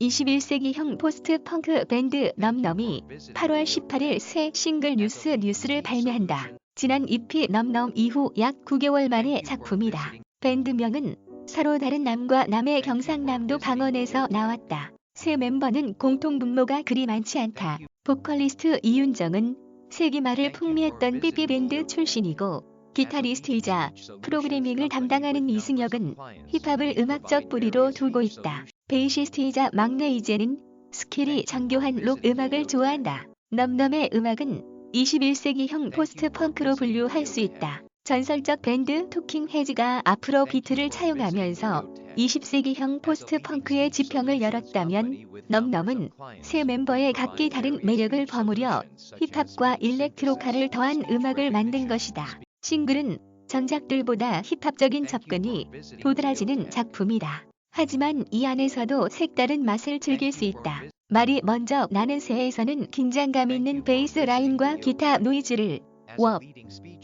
21세기형 포스트 펑크 밴드 넘넘이 8월 18일 새 싱글 뉴스 뉴스를 발매한다. 지난 EP 넘넘 이후 약 9개월 만의 작품이다. 밴드명은 서로 다른 남과 남의 경상남도 방언에서 나왔다. 새 멤버는 공통 분모가 그리 많지 않다. 보컬리스트 이윤정은 세기말을 풍미했던 삐삐밴드 출신이고 기타리스트이자 프로그래밍을 담당하는 이승혁은 힙합을 음악적 뿌리로 두고 있다. 베이시스트이자 막내 이재는 스킬이 정교한 록 음악을 좋아한다. 넘넘의 음악은 21세기형 포스트 펑크로 분류할 수 있다. 전설적 밴드 토킹 헤즈가 앞으로 비트를 차용하면서 20세기형 포스트 펑크의 지평을 열었다면 넘넘은 새 멤버의 각기 다른 매력을 버무려 힙합과 일렉트로카를 더한 음악을 만든 것이다. 싱글은 전작들보다 힙합적인 접근이 도드라지는 작품이다. 하지만 이 안에서도 색다른 맛을 즐길 수 있다. 말이 먼저 나는 새에서는 긴장감 있는 베이스 라인과 기타 노이즈를 워,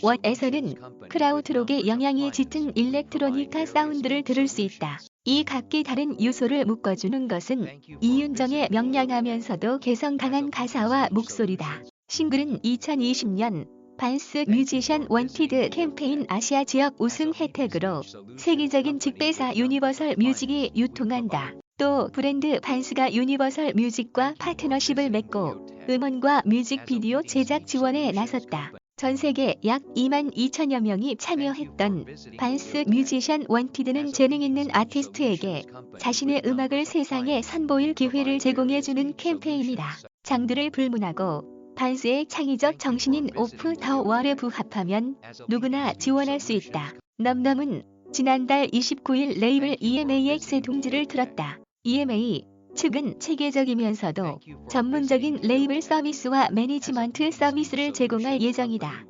워에서는 크라우트록의 영향이 짙은 일렉트로니카 사운드를 들을 수 있다. 이 각기 다른 요소를 묶어주는 것은 이윤정의 명량하면서도 개성 강한 가사와 목소리다. 싱글은 2020년 반스 뮤지션 원티드 캠페인 아시아 지역 우승 혜택으로 세계적인 직배사 유니버설 뮤직이 유통한다. 또 브랜드 반스가 유니버설 뮤직과 파트너십을 맺고 음원과 뮤직비디오 제작 지원에 나섰다. 전 세계 약 2만 2천여 명이 참여했던 반스 뮤지션 원티드는 재능 있는 아티스트에게 자신의 음악을 세상에 선보일 기회를 제공해주는 캠페인이다. 장르를 불문하고 반스의 창의적 정신인 오프 더 월에 부합하면 누구나 지원할 수 있다. 넘넘은 지난달 29일 레이블 EMAX의 둥지를 틀었다. EMA 측은 체계적이면서도 전문적인 레이블 서비스와 매니지먼트 서비스를 제공할 예정이다.